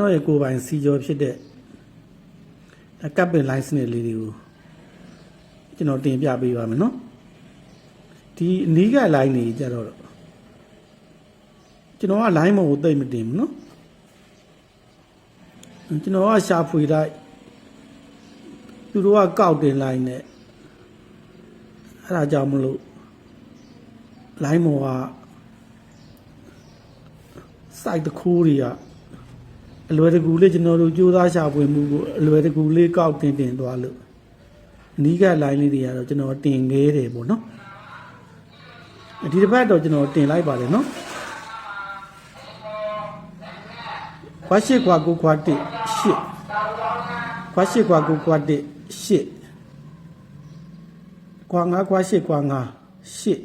တော်ရဲ့ကိုယ်ပိုင်စီကျော်ဖြစ်တဲ့ကပ်ပင်လိုင်းစနစ်လေးတွေကိုကျွန်တော်တင်ပြပေးပါမယ်နော်ဒီအနီးကလိုင်းနေကြတော့ကျွန်တော်ကလိုင်းမကိုသိမ့်မတင်ဘူးနော်ကျွန်တော်ကရှာဖွေလိုက်သူတို့ကကောက်တင်လိုင်းနဲ့အဲ့ဒါကြောင့်မလို့လိုင်းမော်က site တစ်ခုတွေက အလွယ်တကူလေးကျွန်တော်တို့ကြိုးစားရှာဖွေမှုကိုအလွယ်တကူလေးကောက်တင်တင်သွားလို့အနီးကလိုင်းလေးတွေကတော့ကျွန်တော်တင်ငဲတယ်ပေါ့နော်ဒီတစ်ပတ်တော့ကျွန်တော်တင်လိုက်ပါတယ်နော်ခွာရှိခွာကိုခွာတိရှစ်ခွာရှိခွာကိုခွာတိရှစ်ခွာငါခွာရှိခွာငါရှစ်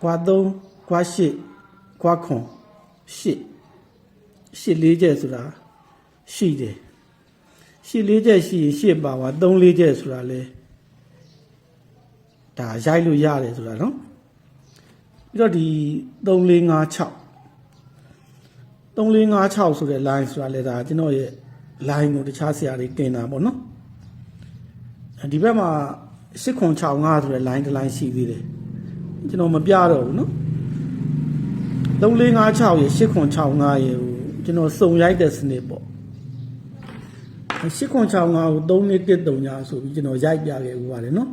ခွာသုံးခွာရှိခွာခွန် ရှစ်ရှစ်လေးချက်ဆိုတာရှိတယ်ရှစ်လေးချက်ရှိရင်ရှစ်ပါဝါသုံးလေးချက်ဆိုတာလဲဒါရိုက်လို့ရတယ်ဆိုတာနော်ပြီးတော့ဒီ3 4 5 6 3 4 5 6ဆိုတဲ့ line ဆိုတာလဲဒါကျွန်တော်ရဲ့ line ကိုတခြားဆရာတွေတင်တာပေါ့နော်ဒီဘက်မှာ8ခွန်65ဆိုတဲ့ line တစ် line ရှိသေးတယ်ကျွန်တော်မပြတော့ဘူးနော် 3456ရေ8ခွန်65ရေကိုကျွန်တော်စုံရိုက်တဲ့စနစ်ပေါ့8ခွန်65ကို3နှစ်1 3ညာဆိုပြီးကျွန်တော်ရိုက်ပြခဲ့ဦးပါတယ်နော်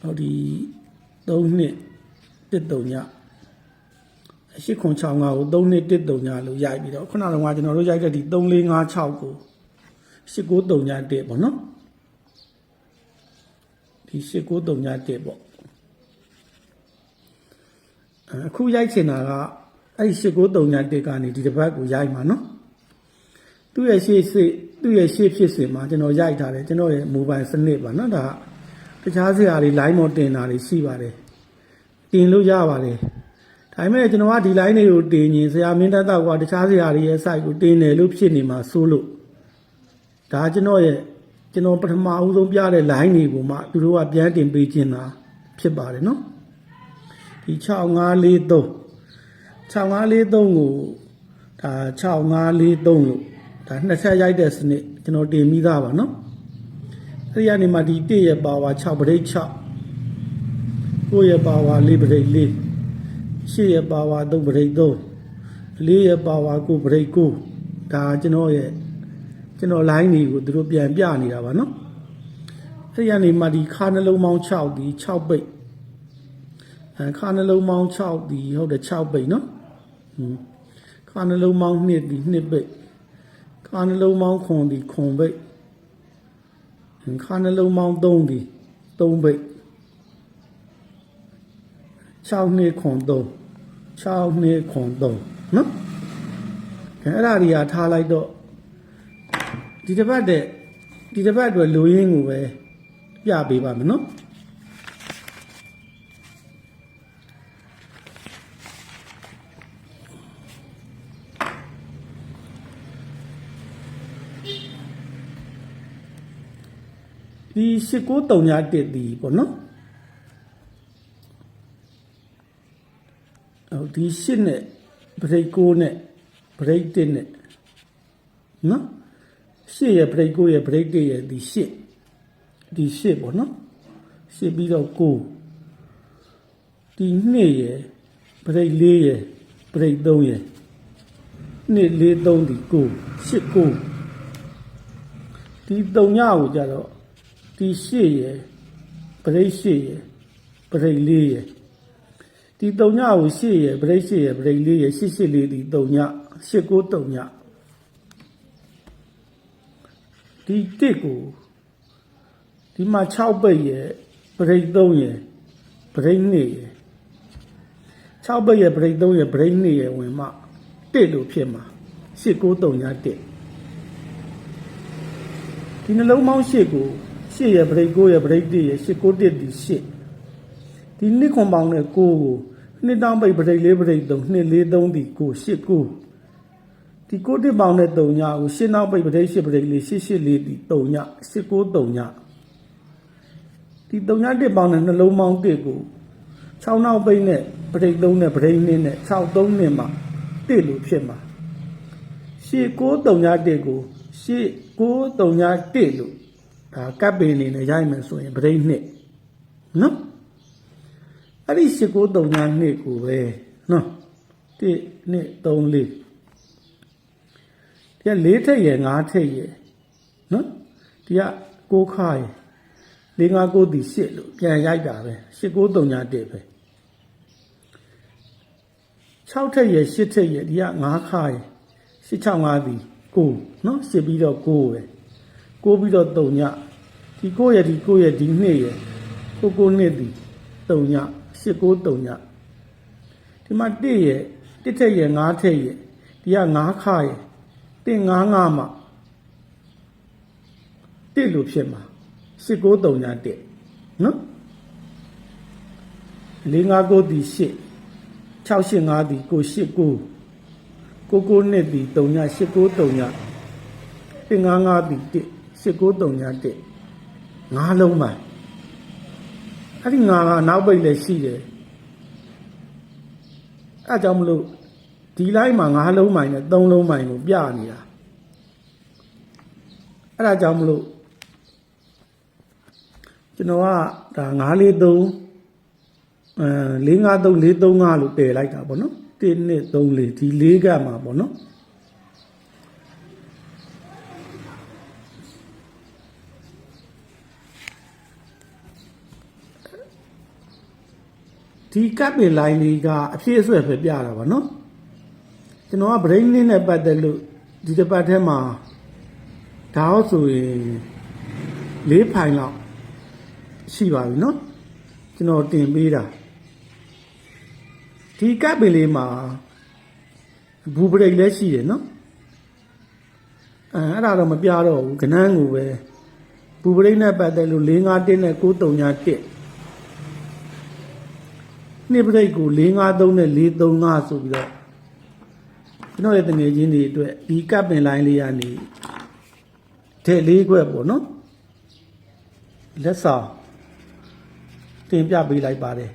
ဟောဒီ3နှစ်1 3ညာ8ခွန်65ကို3နှစ်1 3ညာလို့ရိုက်ပြီးတော့ခုနကတော့ကျွန်တော်တို့ရိုက်တဲ့ဒီ3456ကို89 3ညာ1ပေါ့နော်ဒီ89 3ညာ1ပေါ့ အခုရိုက်ချင်တာကအဲ့ဒီ89 3ညာ1ကနေဒီတစ်ပတ်ကိုရိုက်မှာနော်သူ့ရဲ့ရှေ့စိတ်သူ့ရဲ့ရှေ့ဖြစ်စဉ်မှာကျွန်တော်ရိုက်ထားတယ်ကျွန်တော်ရဲ့ mobile စနစ်ပါနော်ဒါတခြားဆရာတွေ line မော်တင်တာတွေရှိပါတယ်တင်လို့ရပါတယ်ဒါပေမဲ့ကျွန်တော်ကဒီ line တွေကိုတင်ရင်ဆရာမင်းတက်တော့ကတခြားဆရာတွေရဲ့ site ကိုတင်တယ်လို့ဖြစ်နေမှာစိုးလို့ဒါကျွန်တော်ရဲ့ကျွန်တော်ပထမအဦးဆုံးပြတဲ့ line တွေကိုမှသူတို့ကပြန်တင်ပေးခြင်းတာဖြစ်ပါတယ်နော် ဒီ6543 6543ကိုဒါ6543လို့ဒါနှစ်ဆက်ရိုက်တဲ့စနစ်ကျွန်တော်တင်ပြီးသားပါနော်အဲ့ဒီကနေမှဒီ1ရဲ့ပါဝါ6ပရိတ်6 9ရဲ့ပါဝါ4ပရိတ်4 8ရဲ့ပါဝါ3ပရိတ်3 4ရဲ့ပါဝါ9ပရိတ်9ဒါကျွန်တော်ရဲ့ကျွန်တော် line တွေကိုသူတို့ပြန်ပြနေတာပါနော်အဲ့ဒီကနေမှဒီခါနှလုံးပေါင်း6ဒီ6ပိတ်အဲ ခါနှလုံးပေါင်း6ဒီဟုတ်တယ်6ပိတ်နော်ဟွန်းခါနှလုံးပေါင်း2ဒီ2ပိတ်ခါနှလုံးပေါင်း9ဒီ9ပိတ်ခါနှလုံးပေါင်း3ဒီ3ပိတ်6နှစ်ခွန်3 6နှစ်ခွန်3နော်အဲအဲ့ဒါတွေကထားလိုက်တော့ဒီတစ်ပတ်တဲ့ဒီတစ်ပတ်အတွက်လူရင်းကိုပဲပြပေးပါမယ်နော် ဒီ89 3ည1ဒီပေါ့နော်ဟိုဒီ8နဲ့ဘရိတ်6နဲ့ဘရိတ်1နဲ့နော်8ရဲ့ဘရိတ်6ရဲ့ဘရိတ်1ရဲ့ဒီ8ဒီ8ပေါ့နော်8ပြီးတော့9ဒီ2ရဲ့ဘရိတ်4ရဲ့ဘရိတ်3ရဲ့2 4 3ဒီ9 8 9ဒီ3ညကိုကြတော့ ဒီ8ရဲ့ပရိတ်8ရဲ့ပရိတ်4ရဲ့ဒီ3ညကို8ရဲ့ပရိတ်8ရဲ့ပရိတ်4ရဲ့8 8လေးဒီ3ည8 9 3ညဒီ1ကိုဒီမှာ6ပိတ်ရဲ့ပရိတ်3ရဲ့ပရိတ်2ရဲ့6ပိတ်ရဲ့ပရိတ်3ရဲ့ပရိတ်2ရဲ့ဝင်မှ1လို့ဖြစ်မှာ8 9 3ည1ဒီနှလုံးပေါင်း8ကို 8ရဲ့ break 9ရဲ့ break 1ရဲ့8 9 1ဒီ8ဒီနှစ်ခွန်ပေါင်းနဲ့9ကိုနှစ်တောင်းပိတ် break 4 break 3 2 4 3ဒီ9 8 9ဒီ9တစ်ပေါင်းနဲ့3ညကို8နောက်ပိတ် break 8 break 4 8 8 4ဒီ3ည8 9 3ညဒီ3ညတစ်ပေါင်းနဲ့နှလုံးပေါင်း1ကို6နောက်ပိတ်နဲ့ပရိတ်3နဲ့ပရိတ်2နဲ့6 3နဲ့မှတစ်လို့ဖြစ်မှာရှေ့931ကိုရှေ့931လို့ ဒါကပ်ပင်နေနဲ့ရိုက်မယ်ဆိုရင်ပရိတ်2နော်အဲ့ဒီရှေ့932ကိုပဲနော်1 2 3 4ဒီက၄ထက်ရယ်၅ထက်ရယ်နော်ဒီက6ခါရယ်၄၅9ဒီ8လို့ပြန်ရိုက်တာပဲ8 9 3ညာ1ပဲ6ထက်ရယ်8ထက်ရယ်ဒီက5ခါရယ်8 6 5ဒီ9နော်8ပြီးတော့9ပဲ 9ပြီးတော့3ညဒီ9ရယ်ဒီ9ရယ်ဒီ2ရယ်9 9နှစ်ဒီ3ည8 9 3ညဒီမှာ1ရယ်1ထက်ရယ်5ထက်ရယ်ဒီက5ခါရယ်1 5 5မှာ1လို့ဖြစ်မှာ8 9 3ည1နော်4 5 9ဒီ8 6 8 5ဒီ9 8 9 9 9နှစ်ဒီ3ည8 9 3ည1 5 5ဒီ1 8 9 3ည1ငါးလုံးပါအဲ့ဒီငါကနောက်ပိတ်လည်းရှိတယ်အဲ့ဒါကြောင့်မလို့ဒီလိုက်မှာငါးလုံးမိုင်နဲ့3လုံးမိုင်ကိုပြနေတာအဲ့ဒါကြောင့်မလို့ကျွန်တော်ကဒါ9လေး3အဲ4 5 3 4 3 5လို့ပယ်လိုက်တာပေါ့နော်1 2 3 4ဒီ၄ကမှာပေါ့နော် ဒီကပ်ပင်လိုင်းလေးကအဖြစ်အဆွဲပဲပြတာပါနော်ကျွန်တော်က brain နင်းနဲ့ပတ်သက်လို့ဒီတစ်ပတ်ထဲမှာဒါတော့ဆိုရင်၄ဖိုင်လောက်ရှိပါပြီနော်ကျွန်တော်တင်ပေးတာဒီကပ်ပင်လေးမှာဘူပရိတ်လည်းရှိတယ်နော်အဲအဲ့ဒါတော့မပြတော့ဘူးခဏန်းကိုပဲဘူပရိတ်နဲ့ပတ်သက်လို့၄၅တင်းနဲ့9 3ညာ1 နှစ်ပရိတ်ကို453နဲ့435ဆိုပြီးတော့ကျွန်တော်ရဲ့တငယ်ချင်းတွေအတွက်ဒီကပ်ပင်လိုင်းလေးကနေတဲ့လေးခွက်ပေါ့နော်လက်ဆောင်တင်ပြပေးလိုက်ပါတယ်